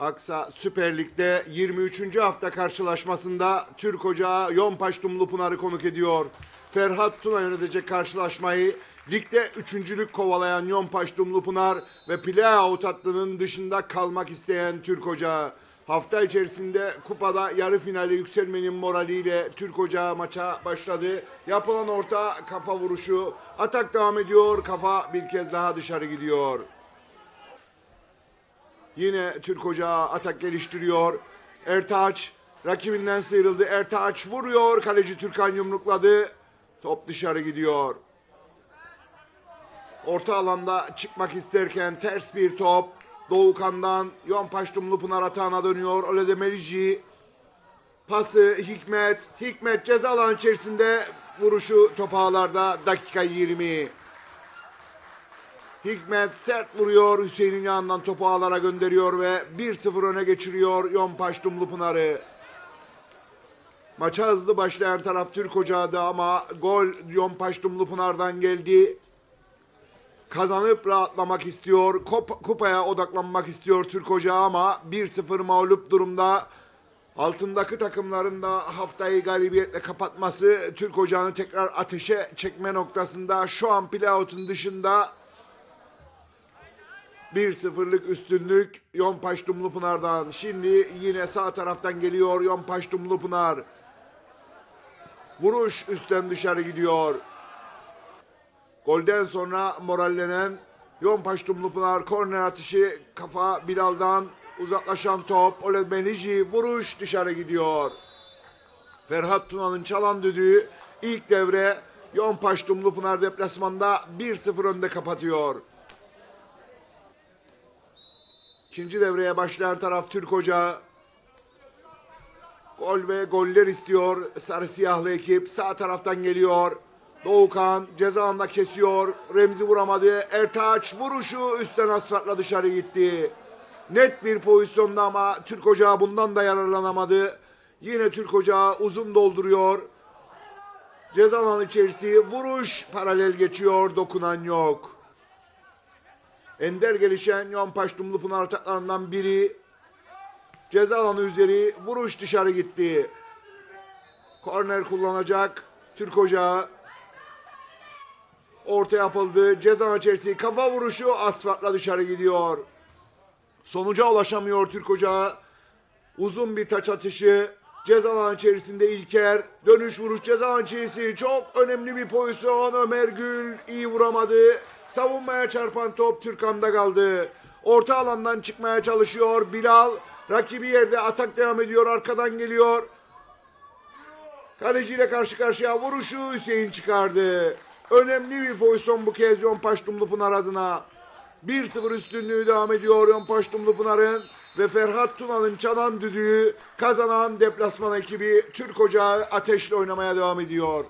Aksa Süper Lig'de 23. hafta karşılaşmasında Türk Ocağı Yonpaş Dumlupınar'ı konuk ediyor. Ferhat Tuna yönetecek karşılaşmayı ligde üçüncülük kovalayan Yonpaş Dumlupınar ve playout hattının dışında kalmak isteyen Türk Ocağı. Hafta içerisinde kupada yarı finale yükselmenin moraliyle Türk Ocağı maça başladı. Yapılan orta kafa vuruşu. Atak devam ediyor. Kafa bir kez daha dışarı gidiyor. Yine Türk Ocağı atak geliştiriyor. Ertaç rakibinden sıyrıldı. Ertaç vuruyor. Kaleci Türkan yumrukladı. Top dışarı gidiyor. Orta alanda çıkmak isterken ters bir top. Doğukan'dan Yonpaş Dumlupınar atağına dönüyor. Öyle de Melici. Pası Hikmet. Hikmet ceza alanı içerisinde vuruşu top ağlarda dakika 20. Hikmet sert vuruyor. Hüseyin'in yanından topu ağlara gönderiyor ve 1-0 öne geçiriyor Yonpaş Dumlupınar'ı. Maça hızlı başlayan taraf Türk Ocağı'dı ama gol Yonpaş Dumlupınar'dan geldi. Kazanıp rahatlamak istiyor. Kup- kupaya odaklanmak istiyor Türk Ocağı ama 1-0 mağlup durumda. Altındaki takımların da haftayı galibiyetle kapatması Türk Ocağı'nı tekrar ateşe çekme noktasında şu an playout'un dışında 1-0'lık üstünlük Yonpaş Dumlupınar'dan. Şimdi yine sağ taraftan geliyor Yonpaş Dumlupınar. Vuruş üstten dışarı gidiyor. Golden sonra morallenen Yonpaş Dumlupınar korner atışı kafa Bilal'dan uzaklaşan top. Oled Benici vuruş dışarı gidiyor. Ferhat Tuna'nın çalan düdüğü ilk devre Yonpaş Dumlupınar deplasmanda 1-0 önde kapatıyor. İkinci devreye başlayan taraf Türk Ocağı. Gol ve goller istiyor sarı siyahlı ekip. Sağ taraftan geliyor. Doğukan ceza alanında kesiyor. Remzi vuramadı. Ertaç vuruşu üstten asfaltla dışarı gitti. Net bir pozisyonda ama Türk Ocağı bundan da yararlanamadı. Yine Türk Ocağı uzun dolduruyor. Ceza alanı içerisi vuruş paralel geçiyor. Dokunan yok. Ender gelişen Yonpaş Dumlupınar ataklarından biri. Ceza alanı üzeri vuruş dışarı gitti. Korner kullanacak Türk Ocağı. Orta yapıldı. Ceza içerisi kafa vuruşu asfaltla dışarı gidiyor. Sonuca ulaşamıyor Türk Ocağı. Uzun bir taç atışı. Ceza alanı içerisinde İlker. Dönüş vuruş ceza alanı içerisi. Çok önemli bir pozisyon. Ömer Gül iyi vuramadı. Savunmaya çarpan top Türkan'da kaldı. Orta alandan çıkmaya çalışıyor. Bilal rakibi yerde atak devam ediyor. Arkadan geliyor. Kaleciyle karşı karşıya vuruşu Hüseyin çıkardı. Önemli bir pozisyon bu kez Yonpaş Dumlupınar adına. 1-0 üstünlüğü devam ediyor Yonpaş Dumlupınar'ın ve Ferhat Tuna'nın çalan düdüğü kazanan deplasman ekibi Türk Ocağı ateşle oynamaya devam ediyor.